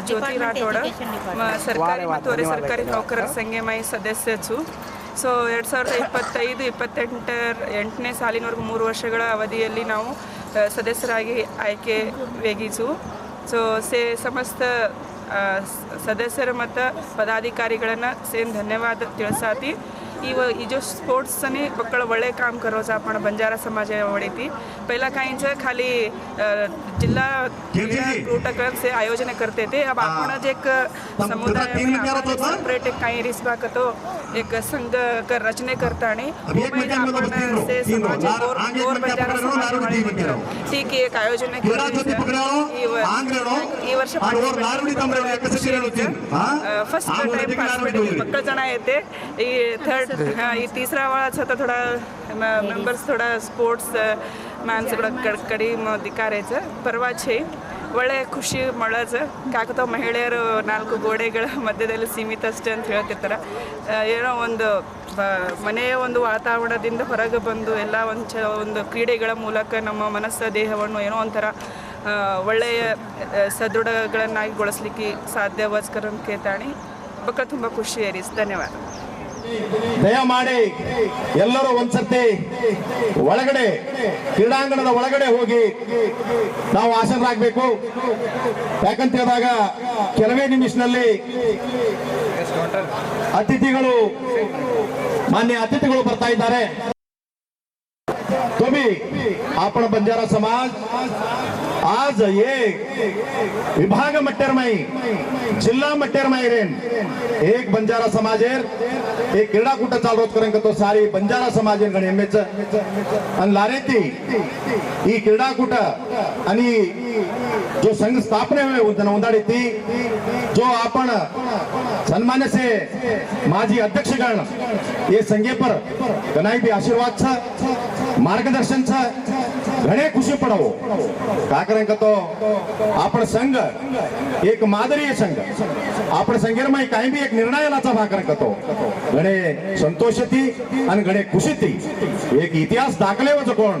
ಜ್ಯೋತಿ ರಾಠೋಡ ಮ- ಸರ್ಕಾರಿ ಮತ್ತು ಅರೆ ಸರ್ಕಾರಿ ನೌಕರರ ಸಂಘ ಸದಸ್ಯ છું ಸೊ ಎರಡು ಸಾವಿರದ ಇಪ್ಪತ್ತೈದು ಇಪ್ಪತ್ತೆಂಟರ ಎಂಟನೇ ಸಾಲಿನವರೆಗೂ ಮೂರು ವರ್ಷಗಳ ಅವಧಿಯಲ್ಲಿ ನಾವು ಸದಸ್ಯರಾಗಿ ಆಯ್ಕೆ ವೇಗಿಸು. ಸೊ ಸೇ ಸಮಸ್ತ ಸದಸ್ಯರು ಮತ್ತು ಪದಾಧಿಕಾರಿಗಳನ್ನು ಸೇಮ್ ಧನ್ಯವಾದ ತಿಳಿಸಾತಿ. इव ये जो स्पोर्ट्स ने बक्कड़ बड़े काम करो सा आपण बंजारा समाज वडी ती पहिला काहींच खाली अ, जिल्हा क्रीडा कूटक्रम से आयोजन करते थे अब आपण जे एक समुदाय सेपरेट एक काही रिस्बाक तो एक संघ कर रचने करता आणि अभी एक मिनिट में बस तीन लो, से तीन लो. समाज लाल गोर आंगे गोर में क्या बंजारा पकड़ रहे हो? समाज लाल वाली उड़ी में रहो. ठीक एक आयोजन ಗಿಡ ಜೊತೆ ಪಕಡಾಳೋ ಆಂಗ್ರೇಳೋ ಈ ವರ್ಷ ಅವ್ರ ಲಾರುಡಿ ತಂಬ್ರೇಳೋ ಎಕ್ಕಸಿಸಿ ಹೇಳುತ್ತೀನಿ ಹಾ फर्स्ट सर हाँ ये तीसरा वाला अच्छा था थोड़ा मेम्बर्स थोड़ा कडकड़ी में ಕಡಿಮೆ ಅಧಿಕಾರ ಇದೆ ಪರ್ವ ಛೆ ಒಳ್ಳೆ ಖುಷಿ, ಮಳಜ. ಕಾಕತಾವ ಮಹಿಳೆಯರು ನಾಲ್ಕು ಗೋಡೆಗಳ ಮಧ್ಯದಲ್ಲಿ ಸೀಮಿತ ಅಷ್ಟೇ ಅಂತ ಹೇಳ್ತಿರ್ತಾರೆ. ಏನೋ ಒಂದು ಮನೆಯ ಒಂದು ವಾತಾವರಣದಿಂದ ಹೊರಗೆ ಬಂದು ಎಲ್ಲ ಒಂದು ಚ, ಒಂದು ಕ್ರೀಡೆಗಳ ಮೂಲಕ ನಮ್ಮ ಮನಸ್ಸು, ದೇಹವನ್ನು ಏನೋ ಒಂಥರ ಒಳ್ಳೆಯ ಸದೃಢಗಳನ್ನಾಗಿ ಗೊಳಿಸ್ಲಿಕ್ಕೆ ಸಾಧ್ಯವಾಸ್ಕರ ಕೇಳ್ತಾಳೆ ಬಕ್ಕ ತುಂಬ ಖುಷಿ ರೀಸ್ ಧನ್ಯವಾದ. ದಯ ಮಾಡಿ ಎಲ್ಲರೂ ಒಂದ್ಸರ್ತಿ ಒಳಗಡೆ, ಕ್ರೀಡಾಂಗಣದ ಒಳಗಡೆ ಹೋಗಿ ನಾವು ಆಸನರಾಗಬೇಕು. ಯಾಕಂತ ಹೇಳಿದಾಗ ಕೆಲವೇ ನಿಮಿಷನಲ್ಲಿ ಅತಿಥಿಗಳು, ಮಾನ್ಯ ಅತಿಥಿಗಳು ಬರ್ತಾ ಇದ್ದಾರೆ. ತುಮಿ ಆಪಣ ಬಂಜಾರ ಸಮಾಜ. आज एक विभाग मट्टेर माई जिल्हा मट्टेर माई एक बंजारा समाजेर एक क्रीडाकूट चालवत करेन तो सारी बंजारा समाजेर गण एमएच आणि लारेती ही क्रीडाकूट आणि जो संघ स्थापने उंदाडी ती जो आपण सन्मान्य से माजी अध्यक्षगण ये संघे पर गणाई बी आशीर्वाद छ मार्गदर्शन छ ઘણે ખુશી પડવો. કારણ કે તો આપણ સંઘ એક માદરીય સંઘ. આપણ સંઘેરમાં કઈ બી એક નિર્ણય લાચા ભાકર હતો ઘણે સંતોષથી અને ઘણે ખુશીથી એક ઇતિહાસ દાખલે છે કોણ?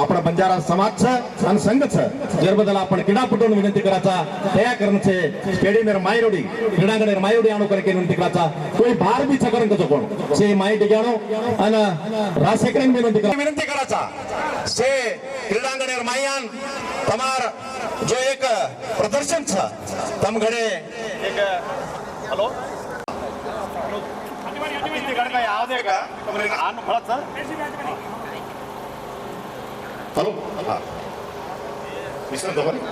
આપણા બંજારા સમાજ છે અને સંઘ છે. જે બદલ આપણે ક્રીડાપટોને વિનંતી કરા કરાચા તયા કરણ છે? સ્ટેડિયમ માયરોડી ક્રીડાંગણે માયરોડી આણો કરે વિનંતી કરાચા કોઈ બહાર બી છકરણ કચો કોણ? છે માય ડગાણો અને રાસેકરણ વિનંતી કરા વિનંતી કરાચા છે ક્રીડાંગણ માયાન તમાર જે એક પ્રદર્શન છે તમ ઘડે એક હલો હલો હા મિસ્ટર ધોની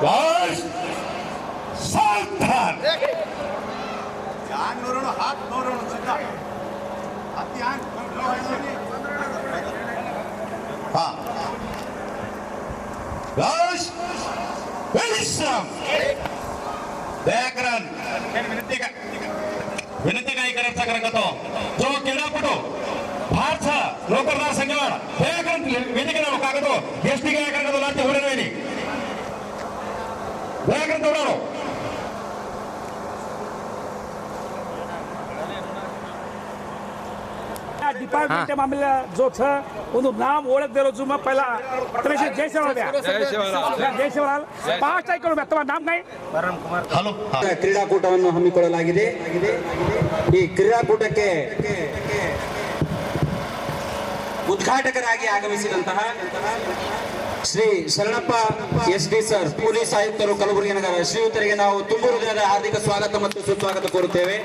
બસ સાવધાન યાર નોરણો હાથ નોરણો સીધા હાથ યાર हाँ लाश विश्राम దయాకరాన్ వినతిగా ఇక్కడ సగరగతో జో కిడాపుడు భారత లోకర్ణ సంఘం ಆಮೇಲೆ जो छ ಒಂದು ನಾಮ್ ಓಳಕ್ದಿರೋ ಜುಮ್ಮ ಪೈಲ ತಲೇಶ್ ಜೈ ಶಿವಲಾಲ್ ಜೈ ಶಿವಲಾಲ್ ಪಾಸ್ಟ್ ಆಯ್ಕೊಂಡು ಅಥವಾ ನಾಮ್ ಕೈ. ಹಲೋ. ಕ್ರೀಡಾಕೂಟವನ್ನು ಹಮ್ಮಿಕೊಳ್ಳಲಾಗಿದೆ. ಈ ಕ್ರೀಡಾಕೂಟಕ್ಕೆ ಉದ್ಘಾಟಕರಾಗಿ ಆಗಮಿಸಿದಂತಹ Shri Sharanappa S D sir police ಆಯುಕ್ತರು ಕಲಬುರಗಿ ನಗರ. ಶ್ರೀಯುತರಿಗೆ ನಾವು ತುಂಬು ಹೃದಯದ ಹಾರ್ದಿಕ ಸ್ವಾಗತ ಮತ್ತು ಸುಸ್ವಾಗತ ಕೋರುತ್ತೇವೆ.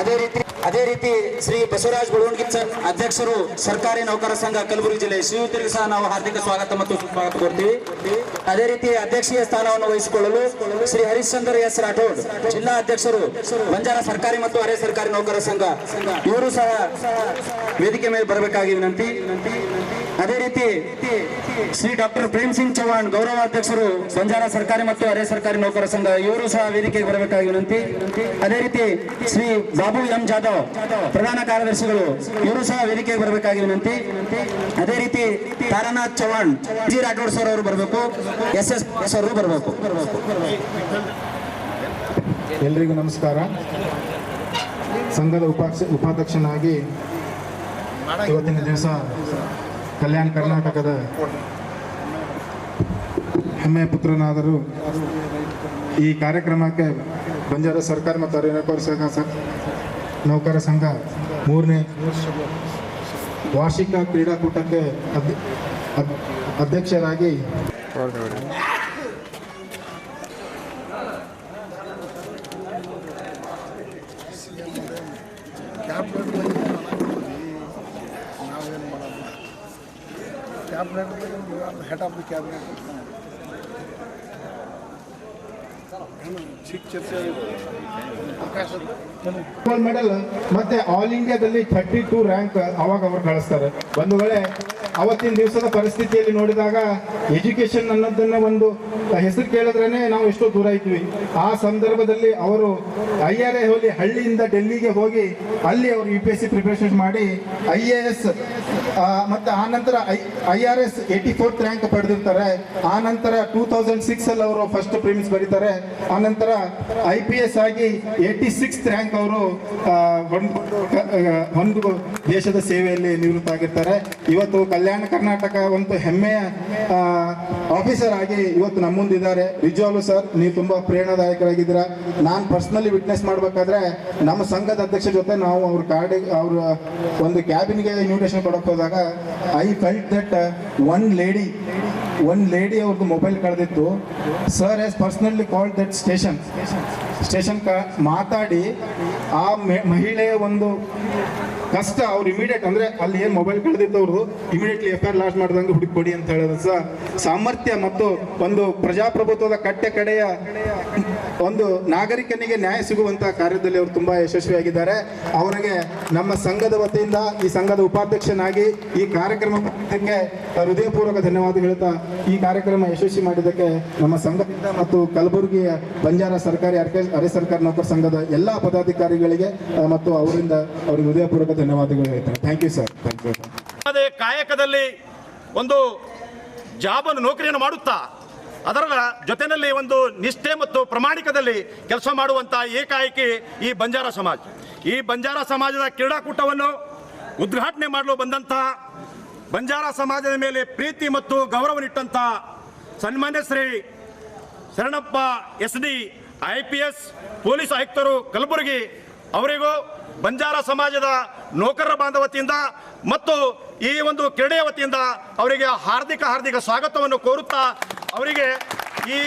ಅದೇ ರೀತಿ ಅದೇ ರೀತಿ ಶ್ರೀ ಬಸವರಾಜ್ ಸರ್ ಅಧ್ಯಕ್ಷರು ಸರ್ಕಾರಿ ನೌಕರ ಸಂಘ ಕಲಬುರಗಿ ಜಿಲ್ಲೆ ಶ್ರೀಯುತರಿಗೆ ಸಹ ನಾವು ಹಾರ್ದಿಕ ಸ್ವಾಗತ ಮತ್ತು ಸುಸ್ವಾಗತ ಕೋರ್ತೀವಿ. ಅದೇ ರೀತಿ ಅಧ್ಯಕ್ಷೀಯ ಸ್ಥಾನವನ್ನು ವಹಿಸಿಕೊಳ್ಳಲು ಶ್ರೀ ಹರಿಶ್ಚಂದ್ರ ಎಸ್ ರಾಠೋಡ್, ಜಿಲ್ಲಾ ಅಧ್ಯಕ್ಷರು ಬಂಜಾರ ಸರ್ಕಾರಿ ಮತ್ತು ಅರೆ ಸರ್ಕಾರಿ ನೌಕರ ಸಂಘ, ಇವರು ಸಹ ವೇದಿಕೆ ಮೇಲೆ ಬರಬೇಕಾಗಿ ವಿನಂತಿ. ಅದೇ ರೀತಿ ಶ್ರೀ ಡಾಕ್ಟರ್ ಪ್ರೇಮ್ ಸಿಂಗ್ ಚೌಹಾಣ್ ಗೌರವ ಅಧ್ಯಕ್ಷರು ಬಂಜಾರ ಸರ್ಕಾರಿ ಮತ್ತು ಅರೆ ಸರ್ಕಾರಿ ನೌಕರ ಸಂಘ, ಇವರು ಸಹ ವೇದಿಕೆಗೆ ಬರಬೇಕಾಗಿ ವಿನಂತಿ. ಅದೇ ರೀತಿ ಶ್ರೀ ಬಾಬು ಎಂ ಜಾಧವ್, ಪ್ರಧಾನ ಕಾರ್ಯದರ್ಶಿಗಳು, ಇವರು ಸಹ ವೇದಿಕೆಗೆ ಬರಬೇಕಾಗಿ ವಿನಂತಿ. ಅದೇ ರೀತಿ ತಾರಾನಾಥ್ ಚೌಹಾಣ್, ಜಿ ರಾಠೋಡ್ ಸರ್ ಅವರು ಬರಬೇಕು, ಎಸ್ ಎಸ್ ಸರ್ ಬರಬೇಕು. ಎಲ್ರಿಗೂ ನಮಸ್ಕಾರ. ಸಂಘದ ಉಪಾಧ್ಯಕ್ಷನಾಗಿ ಇವತ್ತಿನ ದಿವಸ ಕಲ್ಯಾಣ ಕರ್ನಾಟಕದ ಹೆಮ್ಮೆಯ ಪುತ್ರನಾದರು. ಈ ಕಾರ್ಯಕ್ರಮಕ್ಕೆ ಬಂಜಾರ ಸರ್ಕಾರ ಮತ್ತು ಅರಣ್ಯಕೋರ ಸಂಘ ನೌಕರ ಸಂಘ ಮೂರನೇ ವಾರ್ಷಿಕ ಕ್ರೀಡಾಕೂಟಕ್ಕೆ ಅಧ್ಯ- cabinet, head of the cabinet. Chief Church, Professor. Gold medal ಮತ್ತೆ ಆಲ್ ಇಂಡಿಯಾದಲ್ಲಿ ಥರ್ಟಿ ಟೂ ರ್ಯಾಂಕ್ ಅವಾಗ ಅವ್ರು ಗಳಿಸ್ತಾರೆ. ಒಂದು ವೇಳೆ ಅವತ್ತಿನ ದಿವಸದ ಪರಿಸ್ಥಿತಿಯಲ್ಲಿ ನೋಡಿದಾಗ ಎಜುಕೇಶನ್ ಅನ್ನೋದನ್ನ ಒಂದು ಹೆಸರು ಕೇಳಿದ್ರೇನೆ ನಾವು ಎಷ್ಟೋ ದೂರ ಇದ್ವಿ. ಆ ಸಂದರ್ಭದಲ್ಲಿ ಅವರು ಐ ಆರ್ ಎ ಹೋಗಿ ಹಳ್ಳಿಯಿಂದ ಡೆಲ್ಲಿಗೆ ಹೋಗಿ ಅಲ್ಲಿ ಅವರು U P S C preparation ಮಾಡಿ ಐ ಎ ಎಸ್ ಮತ್ತೆ ಆ ನಂತರ I R S eighty fourth rank ಪಡೆದಿರ್ತಾರೆ. ಆ ನಂತರ ಟೂ ತೌಸಂಡ್ ಸಿಕ್ಸಲ್ಲಿ ಅವರು ಫಸ್ಟ್ ಪ್ರಿಮಿಸ್ ಬರೀತಾರೆ. ಆ ನಂತರ ಐ ಪಿ ಎಸ್ ಆಗಿ ಏಯ್ಟಿ ಸಿಕ್ಸ್ ರ್ಯಾಂಕ್ ಅವರು ಒಂದು ದೇಶದ ಸೇವೆಯಲ್ಲಿ ನಿವೃತ್ತ ಆಗಿರ್ತಾರೆ. ಇವತ್ತು ಕಲ್ಯಾಣ ಕರ್ನಾಟಕ ಒಂದು ಹೆಮ್ಮೆಯ ಆಫೀಸರ್ ಆಗಿ ಇವತ್ತು ನಮ್ಮ ಮುಂದಿದ್ದಾರೆ ಸರ್, ನೀವು ತುಂಬಾ ಪ್ರೇರಣಾದಾಯಕರಾಗಿದ್ದೀರಾ. ನಾನು ಪರ್ಸನಲಿ ವಿಟ್ನೆಸ್ ಮಾಡಬೇಕಾದ್ರೆ, ನಮ್ಮ ಸಂಘದ ಅಧ್ಯಕ್ಷ ಜೊತೆ ನಾವು ಅವ್ರ ಕಾರ್ಡ್, ಅವ್ರ ಒಂದು ಕ್ಯಾಬಿನ್ಗೆ ಇನ್ವಿಟೇಷನ್ ಕೊಡಕ್ಕೆ ಹೋದಾಗ I felt that one lady one lady ಅವ್ರದ್ದು mobile ಕಳೆದಿತ್ತು. Sir S personally call that station station ಕ ಮಾತಾಡಿ, ಆ ಮಹಿಳೆಯ ಒಂದು ಕಷ್ಟ ಅವ್ರು ಇಮಿಡಿಯೇಟ್ ಅಂದ್ರೆ ಅಲ್ಲಿ ಏನು ಮೊಬೈಲ್ ಕಳೆದಿತ್ತು ಅವ್ರದ್ದು ಇಮಿಡಿಯೇಟ್ಲಿ ಎಫ್ ಆರ್ ಲಾಸ್ ಮಾಡ್ದಂಗೆ ಕೊಡಿ ಅಂತ ಹೇಳಿದ್ರು ಸಹ ಸಾಮರ್ಥ್ಯ ಮತ್ತು ಒಂದು ಪ್ರಜಾಪ್ರಭುತ್ವದ ಕಟ್ಟೆ ಕಡೆಯ ಒಂದು ನಾಗರಿಕನಿಗೆ ನ್ಯಾಯ ಸಿಗುವಂತಹ ಕಾರ್ಯದಲ್ಲಿ ಅವರು ತುಂಬಾ ಯಶಸ್ವಿಯಾಗಿದ್ದಾರೆ. ಅವರಿಗೆ ನಮ್ಮ ಸಂಘದ ವತಿಯಿಂದ ಈ ಸಂಘದ ಉಪಾಧ್ಯಕ್ಷನಾಗಿ ಈ ಕಾರ್ಯಕ್ರಮ ಹೃದಯಪೂರ್ವಕ ಧನ್ಯವಾದ ಹೇಳ್ತಾ ಈ ಕಾರ್ಯಕ್ರಮ ಯಶಸ್ವಿ ಮಾಡಿದ್ದಕ್ಕೆ ನಮ್ಮ ಸಂಘದಿಂದ ಮತ್ತು ಕಲಬುರಗಿಯ ಬಂಜಾರ ಸರ್ಕಾರಿ ಅರೆ ಸರ್ಕಾರಿ ನೌಕರ ಸಂಘದ ಎಲ್ಲಾ ಪದಾಧಿಕಾರಿಗಳಿಗೆ ಮತ್ತು ಅವರಿಂದ ಅವರಿಗೆ ಹೃದಯಪೂರ್ವಕ ಧನ್ಯವಾದಗಳು thank you sir thank you ಅದೇ ಕಾಯಕದಲ್ಲಿ ಒಂದು ಜಾಬನ್ನು ನೌಕರಿಯನ್ನು ಮಾಡುತ್ತಾ, ಅದರ ಜೊತೆಯಲ್ಲಿ ಒಂದು ನಿಷ್ಠೆ ಮತ್ತು ಪ್ರಾಮಾಣಿಕದಲ್ಲಿ ಕೆಲಸ ಮಾಡುವಂಥ ಏಕಾಏಕಿ ಈ ಬಂಜಾರ ಸಮಾಜ. ಈ ಬಂಜಾರ ಸಮಾಜದ ಕ್ರೀಡಾಕೂಟವನ್ನು ಉದ್ಘಾಟನೆ ಮಾಡಲು ಬಂದಂತಹ ಬಂಜಾರ ಸಮಾಜದ ಮೇಲೆ ಪ್ರೀತಿ ಮತ್ತು ಗೌರವನಿಟ್ಟಂಥ ಸನ್ಮಾನ್ಯ Shri Sharanappa S D, I P S police ಆಯುಕ್ತರು ಕಲಬುರಗಿ ಅವರಿಗೂ ಬಂಜಾರ ಸಮಾಜದ ನೌಕರರ ಬಾಂಧವತಿಯಿಂದ ಮತ್ತು ಈ ಒಂದು ಕ್ರೀಡೆಯ ವತಿಯಿಂದ ಅವರಿಗೆ ಹಾರ್ದಿಕ ಹಾರ್ದಿಕ ಸ್ವಾಗತವನ್ನು ಕೋರುತ್ತಾ ಅವರಿಗೆ ಈ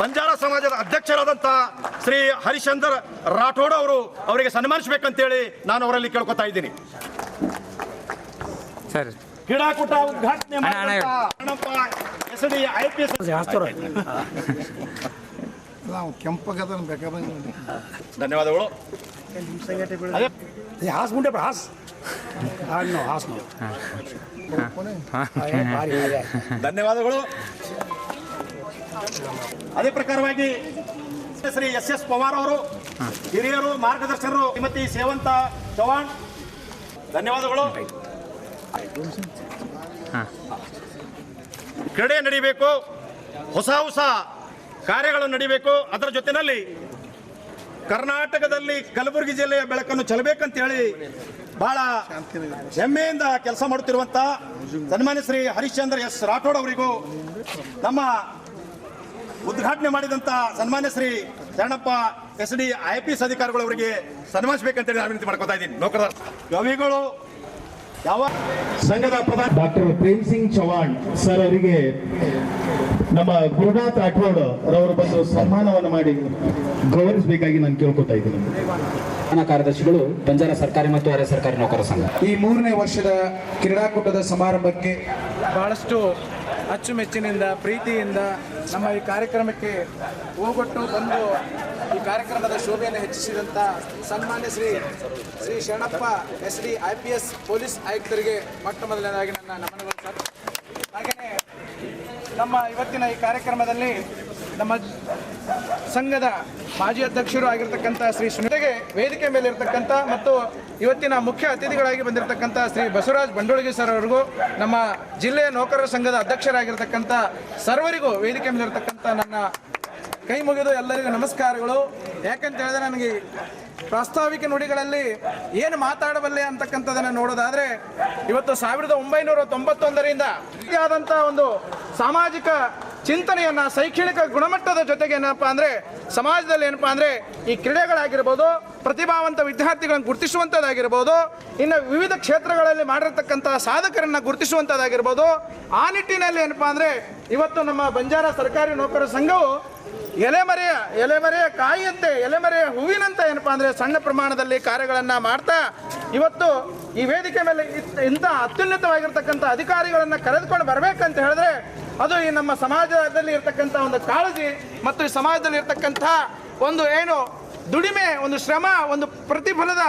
ಬಂಜಾರ ಸಮಾಜದ ಅಧ್ಯಕ್ಷರಾದಂಥ ಶ್ರೀ ಹರಿಶ್ಚಂದ್ರ ರಾಠೋಡ್ ಅವರು ಅವರಿಗೆ ಸನ್ಮಾನಿಸಬೇಕಂತೇಳಿ ನಾನು ಅವರಲ್ಲಿ ಕೇಳ್ಕೊತಾ ಇದ್ದೀನಿ. ಸರಿ. ಕ್ರೀಡಾಕೂಟ ಉದ್ಘಾಟನೆ S D I P S ನಾವು ಬೇಕಾದಂಗೆ ನೋಡಿ ಧನ್ಯವಾದಗಳು ಅದೇ ಹಾಸ್. ಮುಂಡೆ ಹಾಸ್ ಹಾಸ್ ಧನ್ಯವಾದಗಳು. ಪ್ರಕಾರವಾಗಿ ಶ್ರೀ ಎಸ್ ಎಸ್ ಪವಾರ್ ಅವರು ಹಿರಿಯರು ಮಾರ್ಗದರ್ಶಕರು ಶ್ರೀಮತಿ ಸೇವಂತ ಚೌಹಾಣ್ ಧನ್ಯವಾದಗಳು. ಕ್ರೀಡೆ ನಡೀಬೇಕು ಹೊಸ ಹೊಸ ಕಾರ್ಯಗಳು ನಡೀಬೇಕು. ಅದರ ಜೊತೆಯಲ್ಲಿ ಕರ್ನಾಟಕದಲ್ಲಿ ಕಲಬುರಗಿ ಜಿಲ್ಲೆಯ ಬೆಳಕನ್ನು ಚೆಲ್ಲಬೇಕಂತ ಹೇಳಿ ಬಹಳ ಹೆಮ್ಮೆಯಿಂದ ಕೆಲಸ ಮಾಡುತ್ತಿರುವಂತ ಸನ್ಮಾನ್ಯ ಶ್ರೀ ಹರಿಶ್ಚಂದ್ರ ಎಸ್ ರಾಠೋಡ್ ಅವರಿಗೂ ನಮ್ಮ ಉದ್ಘಾಟನೆ ಮಾಡಿದಂತ ಸನ್ಮಾನ್ಯ Shri Sharanappa S D I P S ಅಧಿಕಾರಿಗಳು ಅವರಿಗೆ ಸನ್ಮಾನಿಸಬೇಕಂತೇಳಿ ನಾನು ವಿನಂತಿ ಮಾಡ್ಕೊತಾ ಇದ್ದೀನಿ. ನೌಕರ ಕವಿಗಳು ಯಾವ ಸಂಘದ ಪ್ರಧಾನ ಡಾಕ್ಟರ್ ಪ್ರೇಮ್ ಸಿಂಗ್ ಚೌಹಾಣ್ ಸರ್ ಅವರಿಗೆ ನಮ್ಮ ಗುರುನಾಥ್ ರಾಠೋಡ್ ರವರು ಬಂದು ಸನ್ಮಾನವನ್ನು ಮಾಡಿ ಗೌರವಿಸಬೇಕಾಗಿ ನಾನು ಕೇಳ್ಕೊತಾ ಇದ್ದೀನಿ. ಕಾರ್ಯದರ್ಶಿಗಳು ಬಂಜಾರ ಸರ್ಕಾರಿ ಮತ್ತು ಅರೆ ಸರ್ಕಾರಿ ನೌಕರ ಸಂಘ. ಈ ಮೂರನೇ ವರ್ಷದ ಕ್ರೀಡಾಕೂಟದ ಸಮಾರಂಭಕ್ಕೆ ಬಹಳಷ್ಟು ಅಚ್ಚುಮೆಚ್ಚಿನಿಂದ ಪ್ರೀತಿಯಿಂದ ನಮ್ಮ ಈ ಕಾರ್ಯಕ್ರಮಕ್ಕೆ ಹೋಗೊಟ್ಟು ಬಂದು ಈ ಕಾರ್ಯಕ್ರಮದ ಶೋಭೆಯನ್ನು ಹೆಚ್ಚಿಸಿದಂಥ ಸನ್ಮಾನ್ಯ Shri Shri Sharanappa S D I P S police ಆಯುಕ್ತರಿಗೆ ಮೊಟ್ಟ ಮೊದಲನೇದಾಗಿ ನನ್ನ ನಮನಗಳು ಸರ್. ಹಾಗೆಯೇ ನಮ್ಮ ಇವತ್ತಿನ ಈ ಕಾರ್ಯಕ್ರಮದಲ್ಲಿ ನಮ್ಮ ಸಂಘದ ಮಾಜಿ ಅಧ್ಯಕ್ಷರು ಆಗಿರ್ತಕ್ಕಂಥ ಶ್ರೀ ಸುನಿತೆಗೆ ವೇದಿಕೆ ಮೇಲೆ ಇರ್ತಕ್ಕಂಥ ಮತ್ತು ಇವತ್ತಿನ ಮುಖ್ಯ ಅತಿಥಿಗಳಾಗಿ ಬಂದಿರತಕ್ಕಂಥ ಶ್ರೀ ಬಸವರಾಜ್ ಬಂಡೋಳಗಿ ಸರ್ ಅವರಿಗೂ, ನಮ್ಮ ಜಿಲ್ಲೆಯ ನೌಕರರ ಸಂಘದ ಅಧ್ಯಕ್ಷರಾಗಿರ್ತಕ್ಕಂಥ ಸರ್ವರಿಗೂ ವೇದಿಕೆ ಮೇಲೆ ಇರ್ತಕ್ಕಂಥ ನನ್ನ ಕೈ ಮುಗಿದು ಎಲ್ಲರಿಗೂ ನಮಸ್ಕಾರಗಳು. ಯಾಕಂತ ಹೇಳಿದ್ರೆ ನನಗೆ ಪ್ರಾಸ್ತಾವಿಕ ನುಡಿಗಳಲ್ಲಿ ಏನು ಮಾತಾಡಬಲ್ಲೆ ಅಂತಕ್ಕಂಥದ್ದನ್ನು ನೋಡೋದಾದ್ರೆ ಇವತ್ತು ಸಾವಿರದ ಒಂಬೈನೂರ ತೊಂಬತ್ತೊಂದರಿಂದ ಆದಂಥ ಒಂದು ಸಾಮಾಜಿಕ ಚಿಂತನೆಯನ್ನ, ಶೈಕ್ಷಣಿಕ ಗುಣಮಟ್ಟದ ಜೊತೆಗೆ ಏನಪ್ಪ ಅಂದ್ರೆ ಸಮಾಜದಲ್ಲಿ ಏನಪ್ಪಾ ಅಂದ್ರೆ ಈ ಕ್ರೀಡೆಗಳಾಗಿರ್ಬೋದು, ಪ್ರತಿಭಾವಂತ ವಿದ್ಯಾರ್ಥಿಗಳನ್ನು ಗುರುತಿಸುವಂಥದ್ದಾಗಿರ್ಬೋದು, ಇನ್ನು ವಿವಿಧ ಕ್ಷೇತ್ರಗಳಲ್ಲಿ ಮಾಡಿರ್ತಕ್ಕಂಥ ಸಾಧಕರನ್ನ ಗುರುತಿಸುವಂಥದ್ದಾಗಿರ್ಬೋದು, ಆ ನಿಟ್ಟಿನಲ್ಲಿ ಏನಪ್ಪಾ ಅಂದ್ರೆ ಇವತ್ತು ನಮ್ಮ ಬಂಜಾರ ಸರ್ಕಾರಿ ನೌಕರರ ಸಂಘವು ಎಲೆಮರೆಯ ಎಲೆಮರೆಯ ಕಾಯಿಯಂತೆ ಎಲೆಮರೆಯ ಹೂವಿನಂತೆ ಏನಪ್ಪಾ ಅಂದರೆ ಸಣ್ಣ ಪ್ರಮಾಣದಲ್ಲಿ ಕಾರ್ಯಗಳನ್ನು ಮಾಡ್ತಾ ಇವತ್ತು ಈ ವೇದಿಕೆ ಮೇಲೆ ಇಂಥ ಅತ್ಯುನ್ನತವಾಗಿರ್ತಕ್ಕಂಥ ಅಧಿಕಾರಿಗಳನ್ನು ಕರೆದುಕೊಂಡು ಬರಬೇಕಂತ ಹೇಳಿದ್ರೆ ಅದು ಈ ನಮ್ಮ ಸಮಾಜದಲ್ಲಿ ಇರ್ತಕ್ಕಂಥ ಒಂದು ಕಾಳಜಿ ಮತ್ತು ಈ ಸಮಾಜದಲ್ಲಿ ಇರ್ತಕ್ಕಂಥ ಒಂದು ಏನು ದುಡಿಮೆ, ಒಂದು ಶ್ರಮ, ಒಂದು ಪ್ರತಿಫಲದ